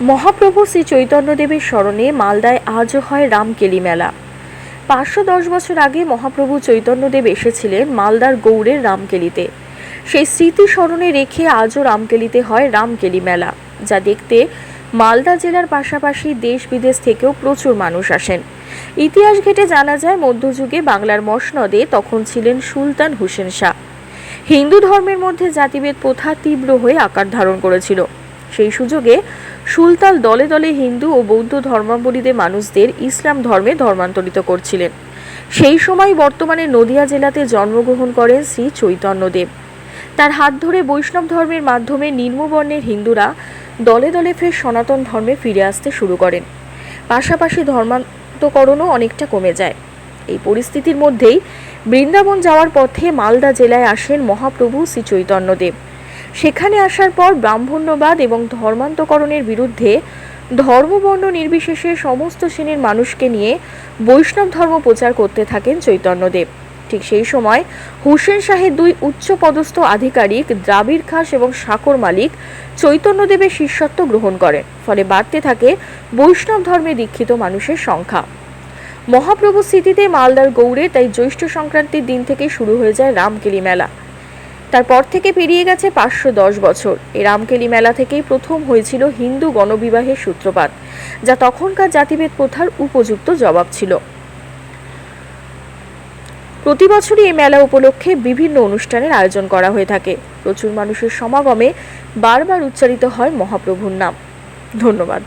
মহাপ্রভু শ্রী চৈতন্যদেবের স্মরণে মালদায় আজও হয় রামকেলি মেলা। পাঁচশো দশ বছর আগে মহাপ্রভু চৈতন্যদেব এসেছিলেন মালদার গৌড়ের রামকেলিতে। সেই স্মৃতি স্মরণে রেখে আজও রামকেলিতে হয় রামকেলি মেলা, যা দেখতে মালদা জেলার পাশাপাশি দেশ বিদেশ থেকেও প্রচুর মানুষ আসেন। ইতিহাস ঘেটে জানা যায়, মধ্যযুগে বাংলার মসনদে তখন ছিলেন সুলতান হুসেন শাহ। হিন্দু ধর্মের মধ্যে জাতিভেদ প্রথা তীব্র হয়ে আকার ধারণ করেছিল। সেই সুযোগে সুলতান দলে দলে হিন্দু ও বৌদ্ধ ধর্মাবলীদের মানুষদের ইসলাম ধর্মে ধর্মান্তরিত করছিলেন। সেই সময় বর্তমানে নদিয়া জেলাতে জন্মগ্রহণ করেন শ্রী চৈতন্যদেব তার হাত ধরে বৈষ্ণব ধর্মের মাধ্যমে নিম্নবর্ণের হিন্দুরা দলে দলে ফের সনাতন ধর্মে ফিরে আসতে শুরু করেন। পাশাপাশি ধর্মান্তকরণও অনেকটা কমে যায়। এই পরিস্থিতির মধ্যেই বৃন্দাবন যাওয়ার পথে মালদা জেলায় আসেন মহাপ্রভু শ্রী চৈতন্যদেব সেখানে আসার পর ব্রাহ্মণ্যবাদ এবং ধর্মান্তকরণের বিরুদ্ধে ধর্মবর্ণ নির্বিশেষে সমস্ত শ্রেণির মানুষকে নিয়ে বৈষ্ণব ধর্ম প্রচার করতে থাকেন চৈতন্যদেব। ঠিক সেই সময় হুসেন শাহের দুই উচ্চপদস্থ আধিকারিক দ্রাবিড় খাস এবং সাকর মালিক চৈতন্যদেবের শিষ্যত্ব গ্রহণ করেন, ফলে বাড়তে থাকে বৈষ্ণব ধর্মে দীক্ষিত মানুষের সংখ্যা। মহাপ্রভু স্মৃতিতে মালদার গৌড়ে তাই জ্যৈষ্ঠ সংক্রান্তির দিন থেকে শুরু হয়ে যায় রামকেলি মেলা। তারপর থেকে পেরিয়ে গেছে পাঁচশো দশ বছর। এই রামকেলি মেলা থেকেই প্রথম হয়েছিল হিন্দু গণবিবাহের সূত্রপাত, যা তখনকার জাতিভেদ প্রথার উপযুক্ত জবাব ছিল। প্রতি বছরই এই মেলা উপলক্ষে বিভিন্ন অনুষ্ঠানের আয়োজন করা হয়ে থাকে। প্রচুর মানুষের সমাগমে বারবার উচ্চারিত হয় মহাপ্রভুর নাম। ধন্যবাদ।